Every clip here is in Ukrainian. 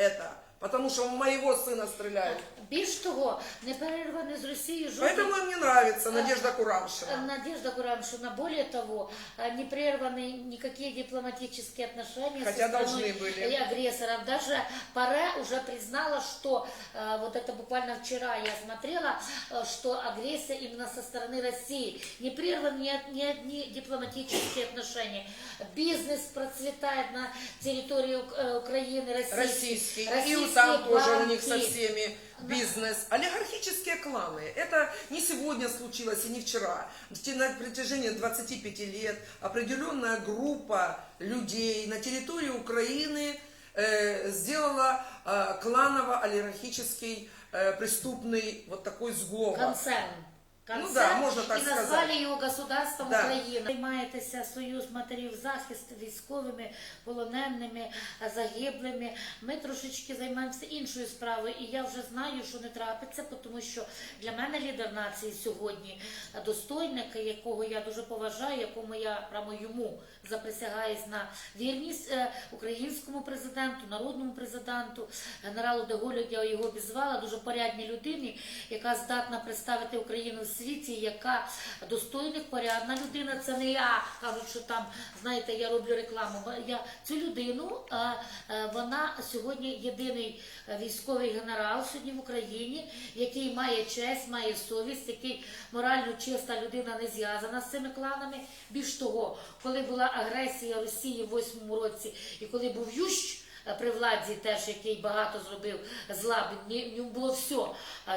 это, потому что в моего сына стреляют. Більш того, не перервані з Росією жодні Поэтому им не нравится Надежда Курамшина. Надежда Курамшина, более того, э, не прерваны никакие дипломатические отношения Хотя со стороной должны были. и агрессоров. Даже Паре уже признала, что э, вот это буквально вчера я смотрела, э, что агрессия именно со стороны России. Не прерваны ни, од- ни одни дипломатические отношения. Бизнес процветает на территории Ук- э, Украины, Российский. Российский. Там тоже у них со всеми бизнес. Олигархические кланы. Это не сегодня случилось и не вчера. На протяжении 25 лет определенная группа людей на территории Украины э, сделала э, кланово-олигархический э, преступный вот такой сговор. Концерн. Ну да, можно так і назвали сказати. його государством Да. Україна. Займаєтеся союз матерів захисту військовими, полоненими, загиблими. Ми трошечки займаємося іншою справою, і я вже знаю, що не трапиться, тому що для мене лідер нації сьогодні достойник, якого я дуже поважаю, якому я прямо йому заприсягаюсь на вірність е, українському президенту, народному президенту, генералу Деголю, я його обізвала, дуже порядній людині, яка здатна представити Україну світі, яка достойних, порядна людина. Це не я кажуть, що там, знаєте, я роблю рекламу. Я цю людину, е, е, вона сьогодні єдиний е, військовий генерал сьогодні в Україні, який має честь, має совість, який морально чиста людина не зв'язана з цими кланами. Більш того, коли була агресія Росії в 8 році, і коли був Ющ при владі, теж який багато зробив зла, в ньому було все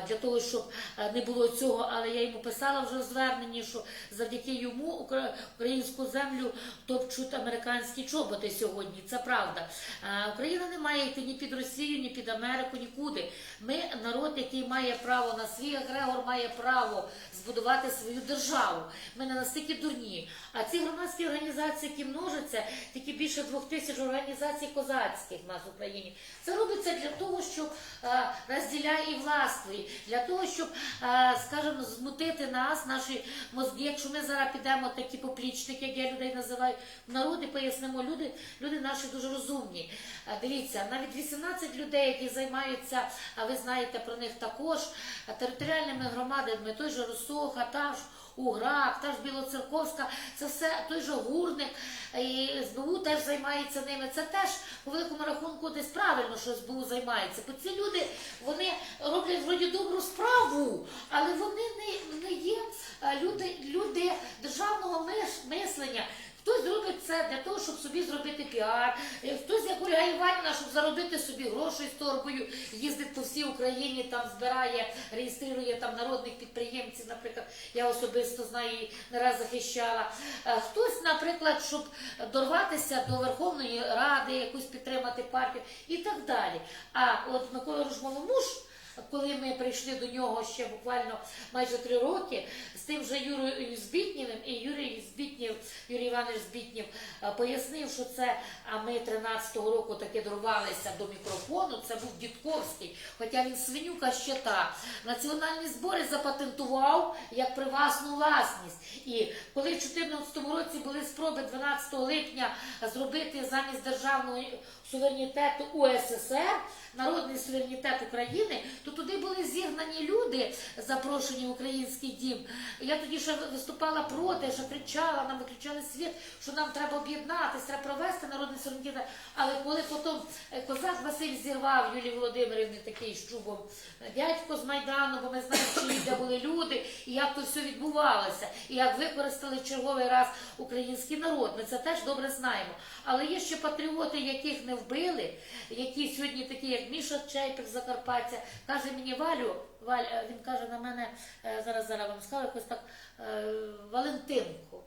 для того, щоб е, не було цього. Але я йому писала вже в зверненні, що завдяки йому укра- українську землю топчуть американські чоботи сьогодні. Це правда. Е, Україна не має йти ні під Росію, ні під Америку, нікуди. Ми народ, який має право на свій Грегор має право збудувати свою державу. Ми не настільки дурні. А ці громадські організації, які множаться, тільки більше двох тисяч організацій козацьких в нас в Україні. Це робиться для того, щоб е, розділяй і властвуй, для того, щоб, е, скажімо, змутити нас, наші мозги. Якщо ми зараз підемо такі поплічники, як я людей називаю, в народи пояснимо, люди, люди наші дуже розумні. Е, Дивіться, навіть 18 людей, які займаються, а ви знаєте про них також, територіальними громадами, той же Росоха, та ж Уграк, та ж Білоцерковська, це все той же гурник, і СБУ теж займається ними. Це теж по великому рахунку десь правильно, що СБУ займається. Бо ці люди вони роблять вроді добру справу, але вони не, не є е, люди, люди державного мислення. Хтось зробить це для того, щоб собі зробити піар, е, хтось як Ольга Іванівна, щоб заробити собі грошей з торбою, їздить по всій Україні, там збирає, реєструє там народних підприємців, наприклад, я особисто знаю не раз захищала. Е, Хтось, наприклад, щоб дорватися до Верховної Ради, якусь підтримати партію і так далі. А от Микола Ружмоломуш, коли ми прийшли до нього ще буквально майже три роки, тим же Юрою Збітнєвим, і Юрій Збітнєв, Юрій Іванович Збітнєв е, пояснив, що це, а ми 13-го року таки дорвалися до мікрофону, це був Дідковський, хоча він свинюка ще та. Національні збори запатентував як приватну власність. І коли в 2014 році були спроби 12 липня зробити замість державного суверенітету УССР, народний суверенітет України, то туди були зігнані люди, запрошені в український дім. Я тоді ще виступала проти, ще кричала, нам виключали світ, що нам треба об'єднатися, треба провести народний суверенітет. Але коли потім е, козак Василь зірвав Юлії Володимирівни такий з е, дядько з Майдану, бо ми знаємо, де були люди, і як то все відбувалося, і як використали черговий раз український народ. Ми це теж добре знаємо. Але є ще патріоти, яких не вбили, які сьогодні такі, як Міша Чайпер з Закарпаття, каже мені Валю, Валь, е, він каже на мене, е, зараз зараз вам скажу, якось так е, Валентинку.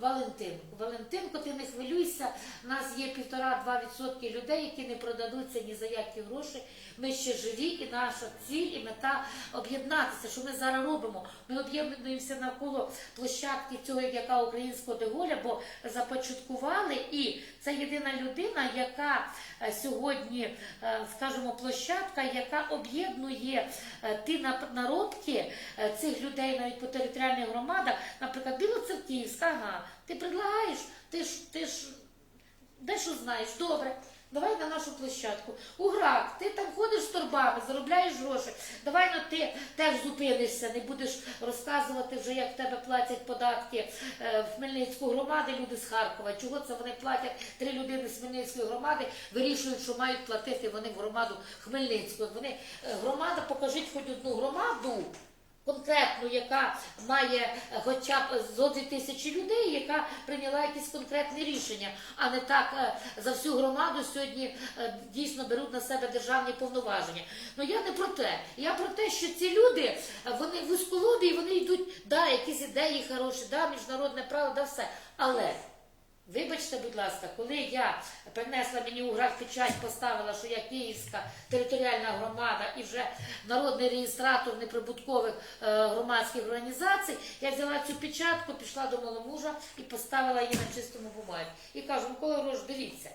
Валентинку, Валентинку, ти не хвилюйся. У нас є півтора-два відсотки людей, які не продадуться ні за які гроші. Ми ще живі, і наша ціль і мета об'єднатися. Що ми зараз робимо? Ми об'єднуємося навколо площадки цього, яка українського деголя, бо започаткували, і це єдина людина, яка сьогодні, скажімо, площадка, яка об'єднує ті народки е, цих людей навіть по територіальних громадах, наприклад, Білоцерківська, ага, ти предлагаєш, ти ж ти ж дещо знаєш, добре. Давай на нашу площадку. Уграк, ти там ходиш з торбами, заробляєш гроші. Давай ну ти теж зупинишся, не будеш розказувати вже, як в тебе платять податки е, в Хмельницьку громади, люди з Харкова. Чого це вони платять? Три людини з Хмельницької громади вирішують, що мають платити вони в громаду Хмельницьку. Вони е, громада, покажіть хоч одну громаду. Конкретну, яка має е, хоча б зо дві тисячі людей, яка прийняла якісь конкретні рішення, а не так е, за всю громаду сьогодні е, дійсно беруть на себе державні повноваження. Ну я не про те. Я про те, що ці люди вони вузьколобі, і вони йдуть, да, якісь ідеї хороші, да, міжнародне право, да все. Але Вибачте, будь ласка, коли я принесла мені у граф печать, поставила, що я Київська територіальна громада і вже народний реєстратор неприбуткових е, громадських організацій, я взяла цю печатку, пішла до маломужа і поставила її на чистому бумагі. І кажу, Микола Рож, дивіться.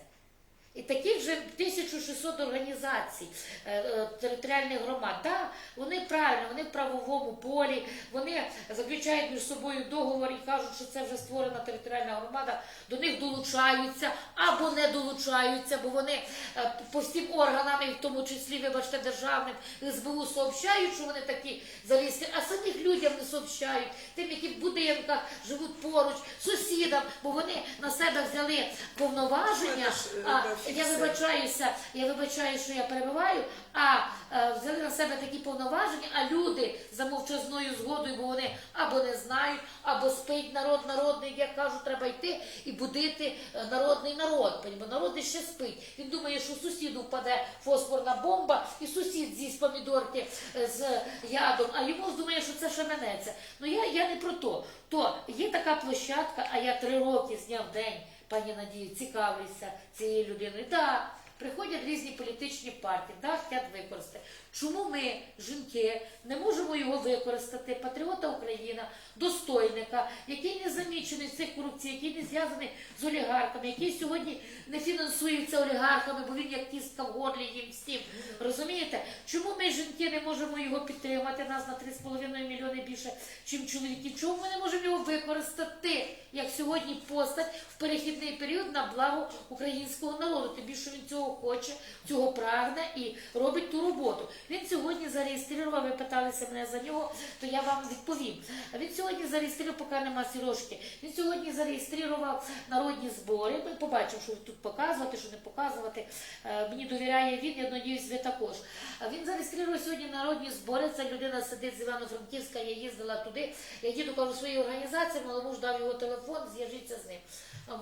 І таких же 1600 організацій е, е, територіальних громад. Да, вони правильно, вони в правовому полі, вони заключають між собою договор і кажуть, що це вже створена територіальна громада, до них долучаються або не долучаються, бо вони е, по всім органам, і в тому числі, вибачте, державним СБУ сообщають, що вони такі залізли, а самих людям не сообщають, тим, які в будинках живуть поруч, сусідам, бо вони на себе взяли повноваження. А, я вибачаюся, я вибачаю, що я перебиваю, а е, взяли на себе такі повноваження, а люди за мовчазною згодою, бо вони або не знають, або спить народ народний, як кажуть, треба йти і будити е, народний народ. Бо народ ще спить. Він думає, що сусіду впаде фосфорна бомба, і сусід з'їсть помідорки е, з ядом, а йому думає, що це шаменеться. Ну я, я не про то. То є така площадка, а я три роки з дня в день пані Надію, цікавлюся цією людиною. Да, приходять різні політичні партії, да, хочуть використати. Чому ми, жінки, не можемо його використати, патріота Україна, достойника, який не замічений в цих корупцій, який не зв'язаний з олігархами, який сьогодні не фінансується олігархами, бо він як кістка в горлі їм всім. Розумієте? Чому ми, жінки, не можемо його підтримати? Нас на 3,5 мільйони більше, чим чоловіків. Чому ми не можемо його використати, як сьогодні постать в перехідний період на благо українського народу? Тим більше він цього хоче, цього прагне і робить ту роботу. Він сьогодні зареєстрував, ви питалися мене за нього, то я вам відповім. Він сьогодні зареєстрував, поки нема сірожки. Він сьогодні зареєстрував народні збори. Ми побачимо, що тут показувати, що не показувати. Е, Мені довіряє він, я надіюсь, ви також. Він зареєстрував сьогодні народні збори. Ця людина сидить з Івано-Франківська, я їздила туди. Я їду кажу своїй організації, маломуж дав його телефон, зв'яжіться з ним.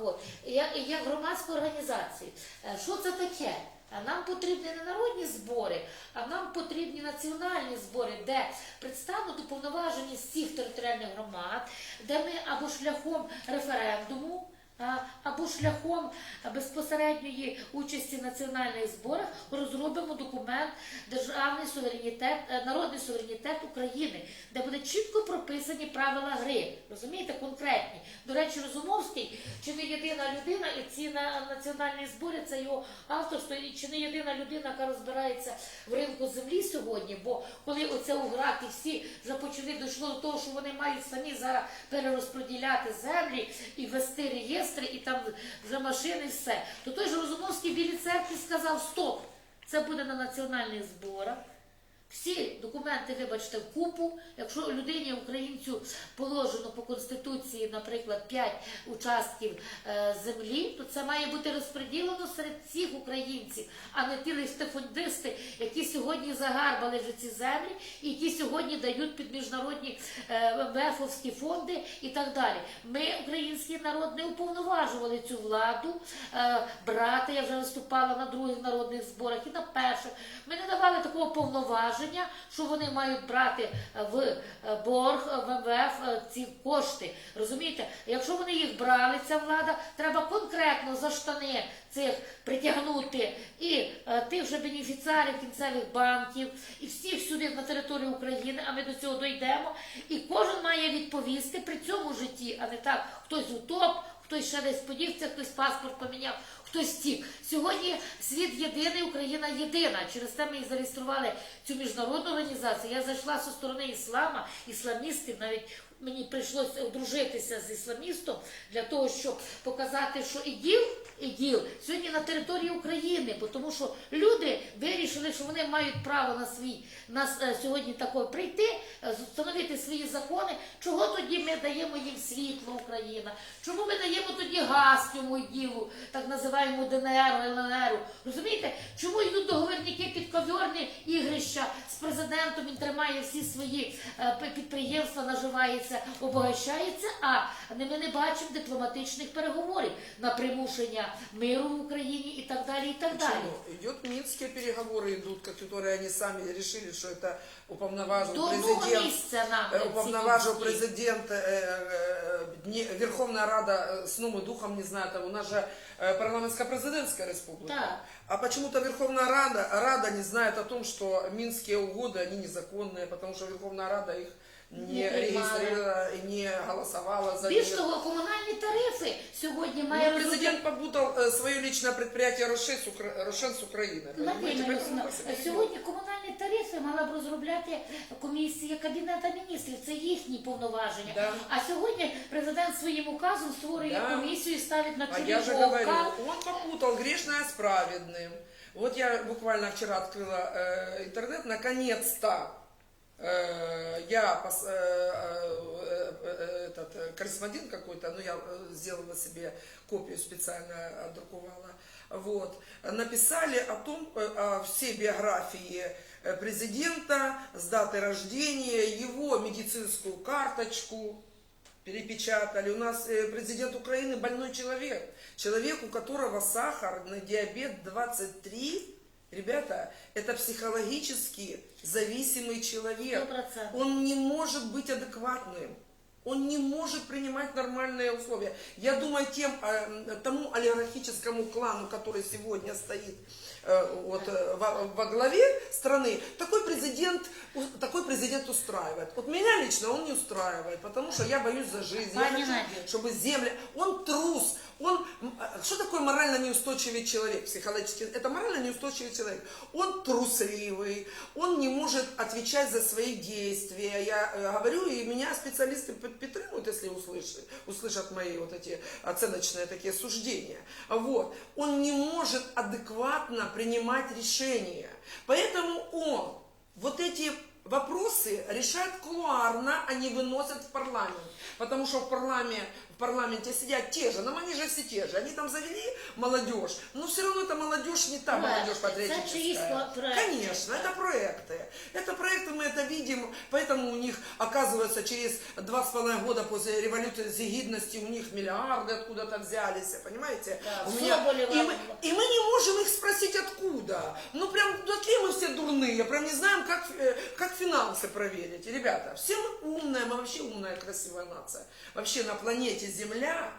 От. Я, як громадська організація. Е, Що це таке? А Нам потрібні не народні збори, а нам потрібні національні збори, де представнуто уповноважені всіх територіальних громад, де ми або шляхом референдуму. Або шляхом безпосередньої участі в національних зборах розробимо документ державний суверенітет, е, народний суверенітет України, де буде чітко прописані правила гри. Розумієте, конкретні. До речі, Розумовський чи не єдина людина, і ці на- національні збори це його авторство, і чи не єдина людина, яка розбирається в ринку землі сьогодні. Бо коли оце у граки всі вже почали дійшло до того, що вони мають самі зараз перерозподіляти землі і вести реєстри, і там за машини, все. То той же Розумовський в Білій церкві сказав: стоп, це буде на національних зборах. Всі документи, вибачте, в купу. Якщо людині українцю положено по конституції, наприклад, 5 участків е, землі, то це має бути розподілено серед всіх українців, а не ті листифондисти, які сьогодні загарбали вже ці землі, і які сьогодні дають під міжнародні е, МВФовські фонди і так далі. Ми, український народ, не уповноважували цю владу е, брати. Я вже виступала на других народних зборах і на перших. Ми не давали такого повноваження, що вони мають брати е, в е, борг е, в МВФ ці кошти. Розумієте? Якщо вони їх брали, ця влада, треба конкретно за штани цих притягнути і тих же бенефіціарів кінцевих банків, і всіх сюди на територію України, а ми до цього дійдемо. І кожен має відповісти при цьому житті, а не так, хтось утоп, хтось ще десь подівся, хтось паспорт поміняв, хтось втік. Сьогодні світ єдиний, Україна єдина. Через те ми і зареєстрували цю міжнародну організацію. Я зайшла зі сторони іслама, ісламістів, навіть Мені прийшлося одружитися з ісламістом для того, щоб показати, що іділ, іділ сьогодні на території України, бо тому що люди вирішили, що вони мають право на свій на е, сьогодні такого прийти, е, встановити свої закони. Чого тоді ми даємо їм світло Україна? Чому ми даємо тоді газ цьому ділу, так називаємо ДНР, ЛНР? Розумієте, чому йдуть договорники підковерні ігрища з президентом? Він тримає всі свої е, п- підприємства, наживається, обогащається, а не- ми не бачимо дипломатичних переговорів на примушення миру в Україні і так далі. І так далі. Почему? Идет Минские переговоры идут, которые они сами решили, что это уполноважил До одного президент. місця нам э, ці Уполноважил мінські. президент, э, э, не- Верховная Рада э, сном и духом не знает, а у нас же э, парламентско-президентская республика. Так. А почему-то Верховная Рада, Рада не знает о том, что минские угоды, они незаконные, потому что Верховная Рада их не, Не принимала. регистрировала и не голосовала за Більш них. того, комунальні тарифи сьогодні має Ну, розробляти президент попутал э, свое личное предприятие Рошен с, Укра... Рошен с Украины. понимаете? Надія Поэтому Мирославівна, он себе сьогодні комунальні тарифи мала б розробляти комісія Кабінету міністрів. Це їхні повноваження. Да. А сьогодні президент своїм указом створює Да. комісію і ставить на А чолі я же Вовка. говорю, он попутал грешное с праведным. Вот я буквально вчера открыла э, интернет, наконец-то э, я пос- э, э, э, этот э, корреспондент какой-то, ну я э, сделала себе копию специально, отдруковала, вот, написали о том, э, о всей биографии э, президента с датой рождения, его медицинскую карточку, перепечатали. У нас э, президент Украины больной человек. Человек, у которого сахарный диабет 23. Ребята, это психологически зависимый человек. Сто процентов. Он не может быть адекватным. Он не может принимать нормальные условия. Я думаю, тем, э, тому олигархическому клану, который сегодня стоит э, вот, э, во, во главе страны, такой президент, такой президент устраивает. Вот меня лично он не устраивает, потому что я боюсь за жизнь. Я хочу, чтобы земля... Он трус. Он... а, Что такое морально неустойчивый человек психологически? Это морально неустойчивый человек. Он трусливый, он не может отвечать за свои действия. Я э, говорю, и меня специалисты под- поддерживают, если услышат, услышат мои вот эти оценочные такие суждения. Вот. Он не может адекватно принимать решения. Поэтому он вот эти вопросы решает кулуарно, а не выносят в парламент. Потому что в парламенте, в парламенте сидят те же, но они же все те же. Они там завели молодежь, но все равно эта молодежь не та Проекты. молодежь Это патриотическая. Конечно, это проекты. Это проекты, мы это видим, поэтому у них, оказывается, через два с половиной года после революции гидности у них миллиарды откуда-то взялись, понимаете? Да, у меня... и, мы, и мы не можем их спросить откуда. Ну прям такие мы все дурные, прям не знаем, как, э, как финансы проверить. Ребята, все мы умные, мы вообще умная, красивая нация. Вообще на планете Земля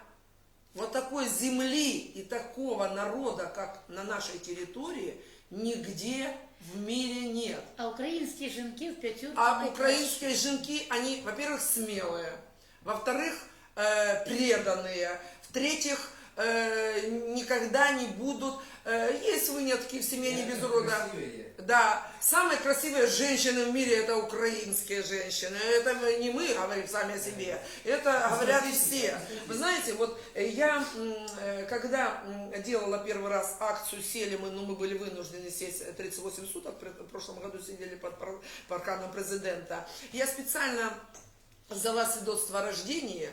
вот такой земли и такого народа, как на нашей территории, нигде в мире нет. А українські жінки в п'ятюрці А найкращі. украинские женки, они, во-первых, смелые, во-вторых, э, преданные, в-третьих, э, никогда не будут... э, есть вынятки в семье не без урода. Да, самые красивые женщины в мире это украинские женщины. Это не мы говорим сами о себе, это говорят все. Вы знаете, вот я, э, когда делала первый раз акцию «Сели мы», но мы были вынуждены сесть э, 38 суток, в прошлом году сидели под пар- парканом президента, я специально взяла свидетельство о рождении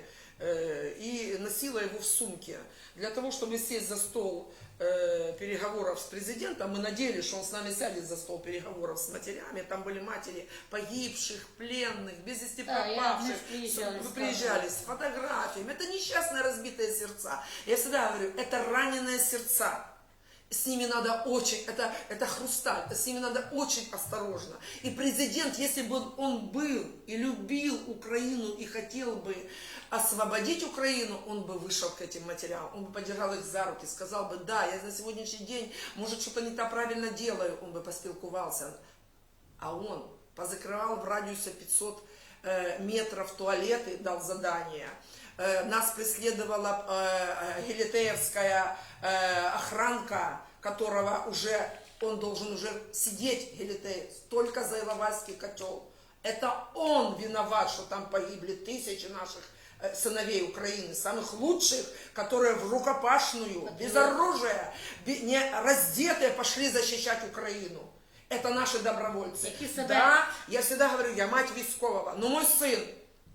и носила его в сумке. Для того, чтобы сесть за стол э, переговоров с президентом, мы надеялись, что он с нами сядет за стол переговоров с матерями. Там были матери погибших, пленных, без вести Да, пропавших. С- сказала. приезжали с фотографиями. Это несчастные разбитые сердца. Я всегда говорю, это раненые сердца. С ними надо очень, это, это хрусталь, с ними надо очень осторожно. И президент, если бы он был и любил Украину и хотел бы освободить Украину, он бы вышел к этим матерям, он бы подержал их за руки, сказал бы, да, я на сегодняшний день, может, что-то не так правильно делаю, он бы поспілкувався. А он позакрывал в радиусе 500 э, метров туалеты, дал задание. Э, нас преследовала э, э, Гелитеевская охранка, которого уже, он должен уже сидеть, Гелитеев, только за Иловайский котел. Это он виноват, что там погибли тысячи наших сыновей Украины, самых лучших, которые в рукопашную, без оружия, не раздетые пошли защищать Украину. Это наши добровольцы. Да, я всегда говорю, я мать Вискового, но мой сын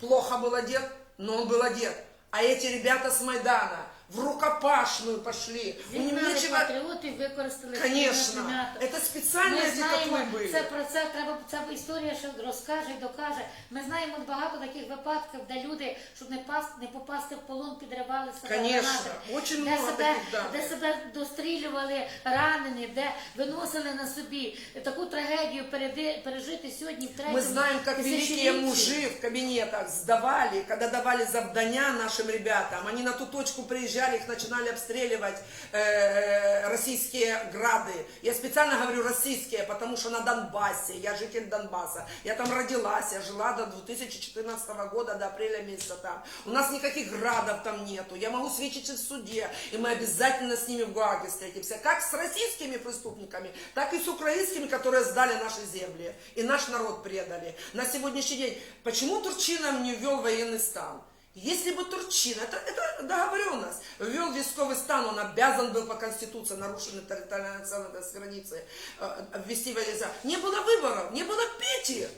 плохо был одет, но он был одет. А эти ребята с Майдана в рукопашную пошли. У них Зігнали нечего... патріотів, використали Конечно, м'ято. это специально Ми эти знаємо, котлы были. це про це треба ця історія ще розкаже і докаже. Ми знаємо багато таких випадків, де люди, щоб не пас не попасти в полон, підривали себе Конечно, гранати, очень де много себе, таких, да. де себе дострілювали ранені, де виносили на собі таку трагедію переди- пережити сьогодні в третьому Мы знаем, как великие тисячолітті. мужи в кабинетах сдавали, когда давали завдания нашим ребятам. Они на ту точку Приезжали, их начинали обстреливать э, российские грады. Я специально говорю российские, потому что на Донбассе, я житель Донбасса. Я там родилась, я жила до 2014 года, до апреля месяца там. У нас никаких градов там нету. Я могу свидетельствовать в суде, и мы обязательно с ними в Гааге встретимся. Как с российскими преступниками, так и с украинскими, которые сдали наши земли и наш народ предали. На сегодняшний день, почему Турчина не ввел военный стан? Если бы Турчина, это, это договоренность, ввел військовый стан, он обязан был по Конституции, нарушенной территориальной целостность границы, э, ввести стан. Не было выборов, не было Пети.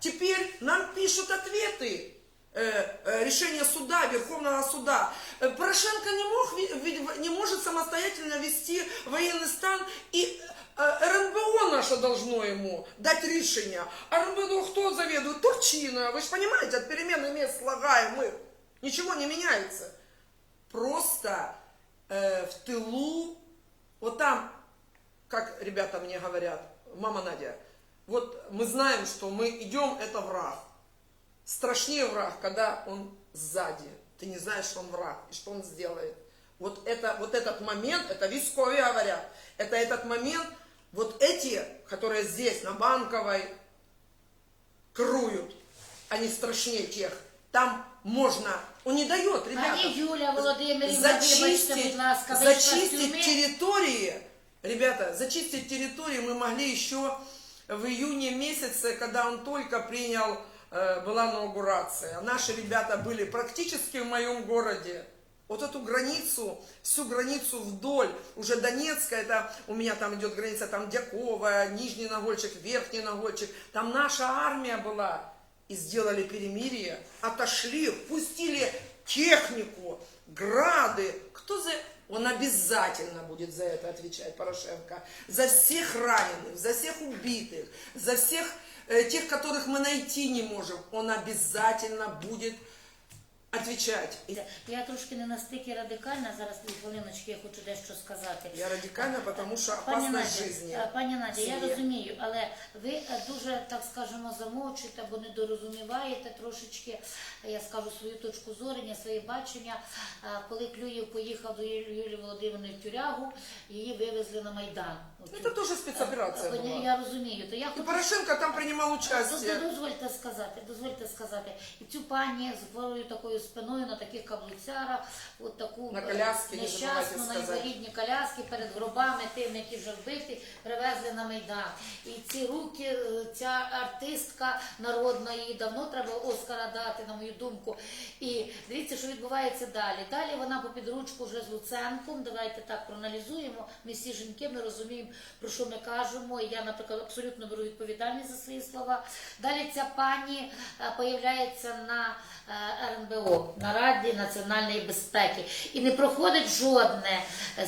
Теперь нам пишут ответы. э, э, решение суда, Верховного суда. Порошенко не, мог, не может самостоятельно вести военный стан, и РНБО наше должно ему дать решение. А РНБО кто заведует? Турчина. Вы же понимаете, от перемены мест слагаем мы. Ничего не меняется. Просто э, в тылу, вот там, как ребята мне говорят, мама Надя, вот мы знаем, что мы идем, это враг. Страшнее враг, когда он сзади. Ты не знаешь, что он враг и что он сделает. Вот, это, вот этот момент, это висковые говорят, это этот момент, вот эти, которые здесь, на Банковой, круют, они страшнее тех. Там можно, он не дает, ребята, Пані Юля Володимирівна, вибачте, зачистить, будь ласка, территории, ребята, зачистить территории мы могли еще в июне месяце, когда он только принял, э, была инаугурация. Наши ребята были практически в моем городе. Вот эту границу, всю границу вдоль, уже Донецкая, это у меня там идет граница, там Дякова, Нижний Нагольчик, Верхний Нагольчик, там наша армия была. И сделали перемирие, отошли, пустили технику, грады. Кто за... Он обязательно будет за это отвечать, Порошенко. За всех раненых, за всех убитых, за всех э, тех, которых мы найти не можем. Он обязательно будет отвечать. Я трошки не настільки радикальна, зараз дві хвилиночки, я хочу дещо сказати. я радикально, потому что Пані опасность Надя, жизни. е, пані Надя, я розумію, але ви е, дуже, так скажемо, замовчуєте або недорозуміваєте трошечки, е, я скажу свою точку зорення, своє бачення. Е, Коли Клюєв поїхав до Юлії Володимирівни в тюрягу, її вивезли на Майдан. Оцю. Это тоже спецоперация Е. Я розумію. То я хочу Порошенко там принимал Дозвольте, дозвольте сказати, дозвольте сказати. І цю пані з такою спиною на таких каблуцярах, от таку На е, коляски, нещасну, забувайте на інвалідні коляски перед гробами тим, які вже вбиті, привезли на Майдан. І ці руки, е, ця артистка народна, їй давно треба Оскара дати, на мою думку. І дивіться, що відбувається далі. Далі вона по підручку вже з Луценком. Давайте так проаналізуємо. Ми всі жінки, ми розуміємо, про що ми кажемо. І я, наприклад, абсолютно беру відповідальність за свої слова. Далі ця пані е, появляється на е, РНБО, на Раді національної безпеки. І не проходить жодне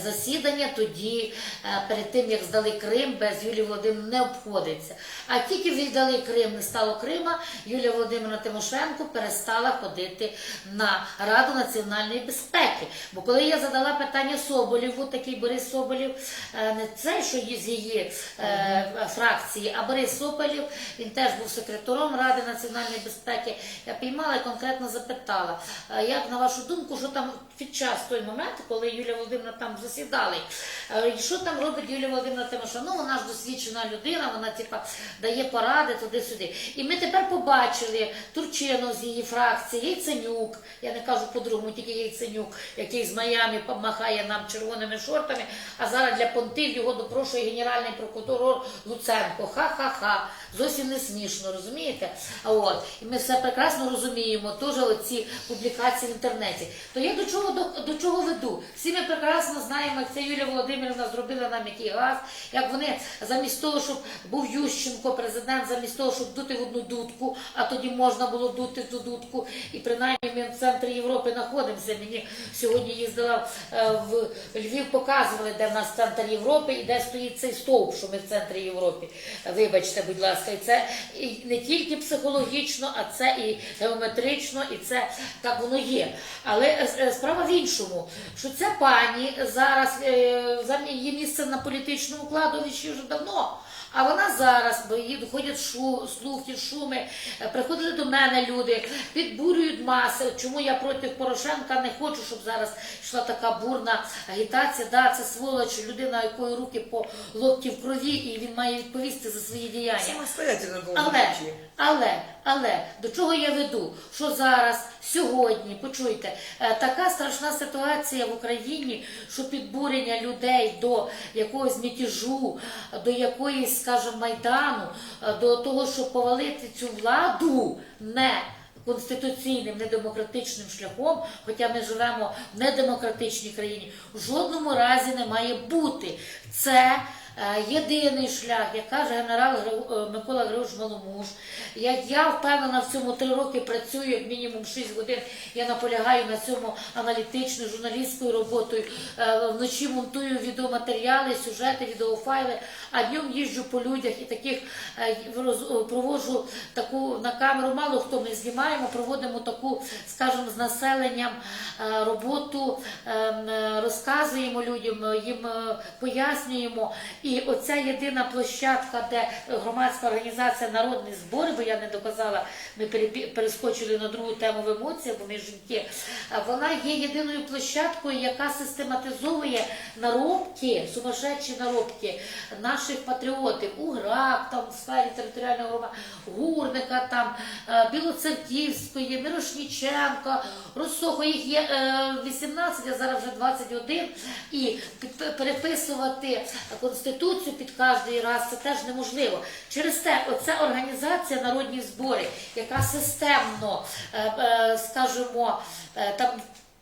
засідання тоді, е, перед тим як здали Крим, без Юлії Володимирівни не обходиться. А тільки віддали Крим, не стало Крима, Юлія Володимирівна Тимошенко перестала ходити на Раду національної безпеки. Бо коли я задала питання Соболєву, такий Борис Соболєв, е, не цей, що з її е, фракції, а Борис Соболєв, він теж був секретаром Ради національної безпеки. Я піймала і конкретно запитала. Запитала, е, як на вашу думку, що там під час той момент, коли Юлія Володимирівна там засідали, е, що там робить Юлія Володимирівна Тимошенко? Ну, вона ж досвідчена людина, вона типа дає поради туди-сюди. І ми тепер побачили Турчинов з її фракції, Яйценюк, я не кажу по-другому, тільки Яйценюк, який з Майами помахає нам червоними шортами, а зараз для понтів його допрошує генеральний прокурор Луценко. Ха-ха-ха. Зовсім не смішно, розумієте? От. І ми все прекрасно розуміємо, теж оці публікації в інтернеті. То я до чого до, до чого веду? Всі ми прекрасно знаємо, як це Юлія Володимирівна зробила нам який газ, як вони замість того, щоб був Ющенко, президент, замість того, щоб дути в одну дудку, а тоді можна було дути в ту дудку. І принаймні ми в центрі Європи знаходимося. Мені сьогодні їздила е, в Львів, показували, де в нас центр Європи і де стоїть цей стовп, що ми в центрі Європи. Вибачте, будь ласка, і це і не тільки психологічно, а це і геометрично, і це так воно є. Але е, е, справа в іншому, що ця пані зараз е, за її місце на політичному кладовищі вже давно. А вона зараз, бо її доходять шу, слухи, шуми, приходили до мене люди, підбурюють маси. Чому я проти Порошенка не хочу, щоб зараз йшла така бурна агітація. Да, це сволоч, людина, якої руки по локті в крові, і він має відповісти за свої діяння. Самостоятельно було. Але. Але, але до чого я веду? Що зараз, сьогодні, почуйте, е, така страшна ситуація в Україні, що підбурення людей до якогось мятежу, до якоїсь, скажімо, майдану, е, до того, щоб повалити цю владу, не конституційним, недемократичним шляхом, хоча ми живемо в недемократичній країні, в жодному разі не має бути. Це єдиний шлях, як каже генерал е, Микола Григорович Маломуж. Як я впевнена в цьому три роки працюю, як мінімум 6 годин. Я наполягаю на цьому аналітичною, журналістською роботою. Е, Вночі монтую відеоматеріали, сюжети, відеофайли, а днем їжджу по людях і таких е, проводжу таку на камеру. Мало хто ми знімаємо, проводимо таку, скажімо, з населенням е, роботу, е, м, е, розказуємо людям, е, їм е, пояснюємо. І оця єдина площадка, де громадська організація Народний збор, бо я не доказала, ми перескочили на другу тему в емоціях, бо ми жінки. Вона є єдиною площадкою, яка систематизовує наробки, сумасшедші наробки наших патріотів, Уграк, там в сфері територіального громади, Гурника, там е, Білоцерківської, Мирошніченка, Росохо. Їх є е, 18, а зараз вже 21. І переписувати конституцію під кожний раз це теж неможливо. Через те, оця організація народні збори, яка системно, е, е, скажімо, е, там.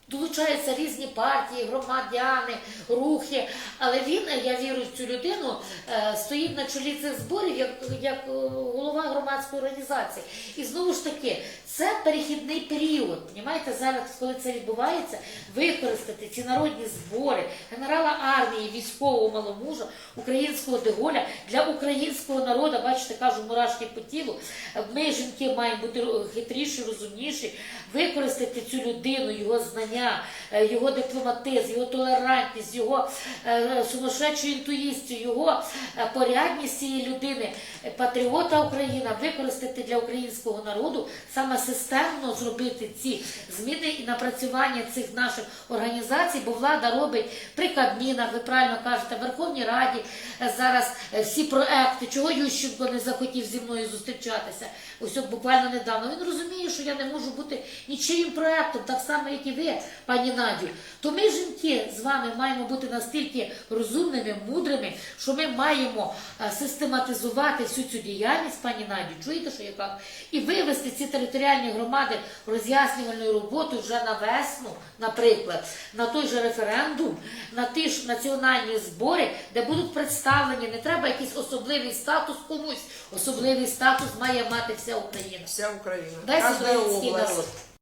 Долучаються різні партії, громадяни, рухи, але він, я вірю в цю людину, е, стоїть на чолі цих зборів як, як е, голова громадської організації. І знову ж таки, це перехідний період. Понімаєте, зараз, коли це відбувається, використати ці народні збори генерала армії, військового маломужа, українського деголя для українського народу, бачите, кажу, мурашки по тілу. Ми, жінки, маємо бути хитріші, розумніші, використати цю людину, його знання, е, його дипломатизм, його толерантність, його е, сумасшедшу інтуїцію, його е, порядність цієї людини, патріота Україна, використати для українського народу, саме системно зробити ці зміни і напрацювання цих наших організацій, бо влада робить при Кабмінах, ви правильно кажете, Верховній Раді зараз всі проекти, чого Ющенко не захотів зі мною зустрічатися. Ось буквально недавно. Він розуміє, що я не можу бути нічиїм проектом, так само, як і ви, пані Надю. То ми, жінки, з вами маємо бути настільки розумними, мудрими, що ми маємо е, систематизувати всю цю діяльність, пані Надю, чуєте, що я кажу? І вивести ці територіальні громади роз'яснювальною роботою вже на весну, наприклад, на той же референдум, на ті ж національні збори, де будуть представлені, не треба якийсь особливий статус комусь. Особливий статус має мати вся Україна. Вся Украина. Весь український область. народ.